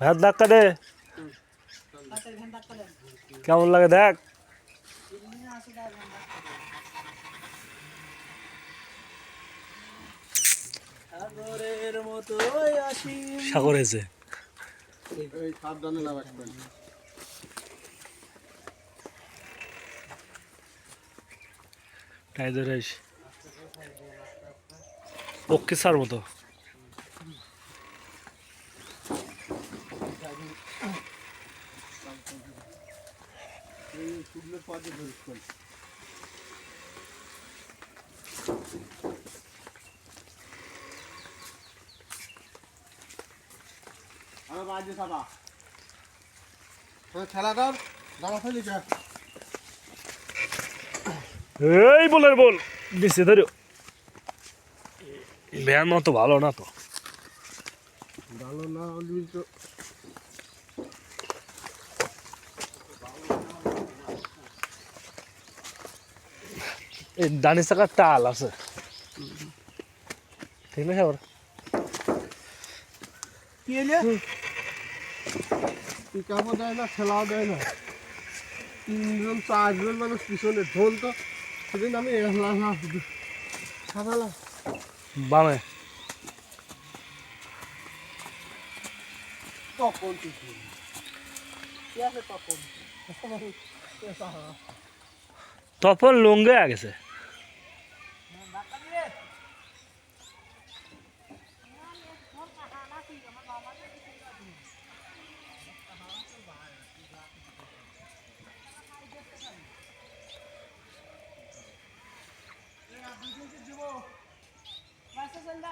ভাত ধাক্কা দে। কেমন লাগে দেখ। সাগর হয়েছে এই সাবধানে ওকে সার মতো। এই শুকনো পথে ধরছেন আমার বাজে সাবা খেলা ধর জামা ফেলি যা এই বলের বল দিচ্ছে ধরো ভ্যান মতো ভালো না তো। ভালো না হলে তো এই ডানি চাকার টাল আছে। ঠিক না সাগর? কি হইল? পিকাপও দেয় না ঠেলাও দেয় না। তিনজন চারজন মানুষ পিছনে ঢোল তো। সেদিন আমি সাদালা। বামে। তখন তখন? লঙ্গে গেছে।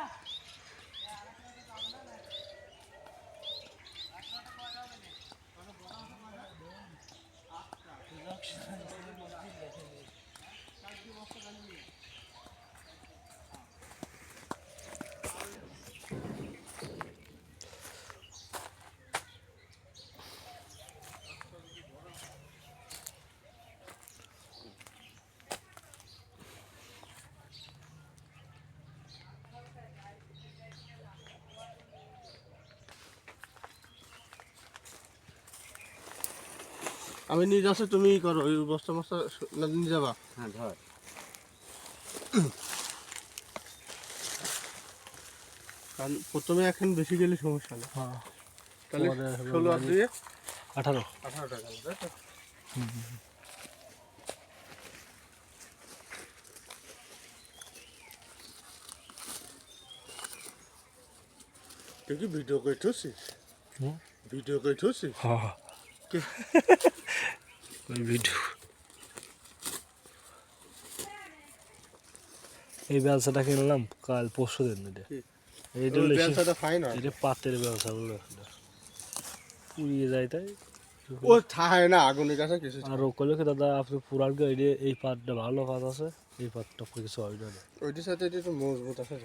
Yeah. আমি নিয়ে যাচ্ছি তুমি করো ওই বস্তা মস্তা না নিয়ে যাবা। হ্যাঁ ধর। কারণ প্রথমে এখন বেশি গেলে সমস্যা নেই। হ্যাঁ। তাহলে ষোলো আর মানে- দুয়ে আঠারো। আঠারো টাকা তাই তো? তুই কি ভিডিও করে ঠুসিস। ভিডিও করে ঠুসিস হ্যাঁ ওই ভিডিও এই ব্যবসাটা কিনলাম কাল পরশু দিন এটা। কি? এইটা ওই লেসে- ব্যবসাটা ফাইন এটা পাতের ব্যবসা বলে পুড়িয়ে যায় তাই। ও থায় না আগুনের কাছে কিছু আর ও কলে কি দাদা আপনি পুরান গাড়ি এই পাতটা ভালো পাত আছে? এই পাতটা কিছু হয় না। ওইটির সাথে এটা মজবুত আছে।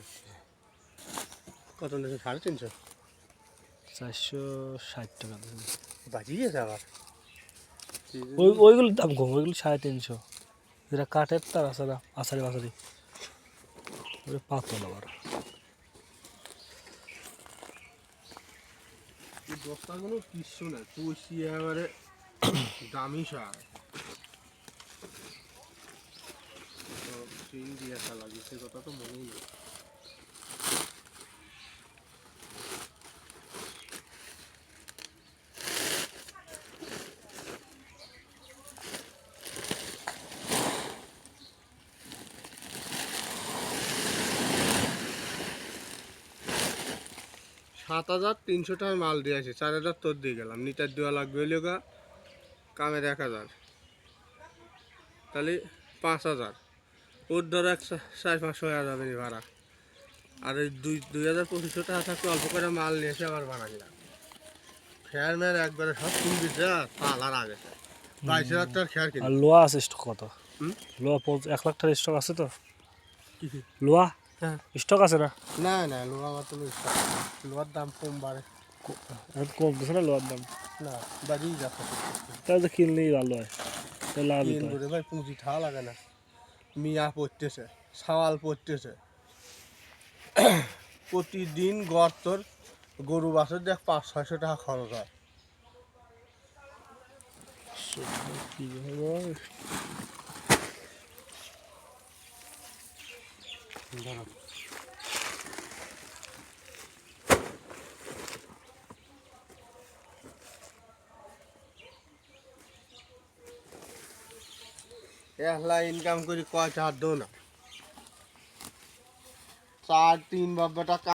কত সাড়ে তিনশো? চারশো ষাট টাকা। বাজিয়েছে আবার ওই ওইগুলোর দাম কম, ওইগুলো সাড়ে তিনশো। যেটা কাঠের, তার না আষাঢ়ি বাসারি পাতল আবার। এবারে দামি সার। তো সাত হাজার তিনশো টাকার মাল দিয়ে আছে চার হাজার তোর দিয়ে গেলাম। নিটার দেওয়া লাগবে হইলে গা কামের এক হাজার। তাহলে পাঁচ হাজার। ওর ধরো এক সাড়ে পাঁচশো হয়ে যাবে ভাড়া। আর এই দুই দুই হাজার পঁচিশশো টাকা থাকতে অল্প করে মাল নিয়ে এসে আবার বানাইলাম খেয়ার মেয়ার একবারে সব কিন দিচ্ছে তাল আর আগে বাইশ হাজার টাকার খেয়ার কিনে আর লোয়া আছে স্টক কত? লোয়া এক লাখ টাকার স্টক আছে তো? লোয়া? হ্যাঁ। স্টক আছে না? না না লোহা মাত্র লোহার দাম কম বাড়ে। এখন কমতেছে না লোয়ার দাম। না বাড়িয়ে যাচ্ছে। তাহলে তো কিনলেই ভালো হয়। তাহলে লাভ করে ভাই পুঁজি ঠা লাগে না। মিয়া পড়তেছে সাওয়াল পড়তেছে। প্রতিদিন গর্তর গরু বাছর দেখ পাঁচ ছয়শো টাকা খরচ হয়। একলা ইনকাম করি কয় টাকা? দো না চার তিন বাব্বাটা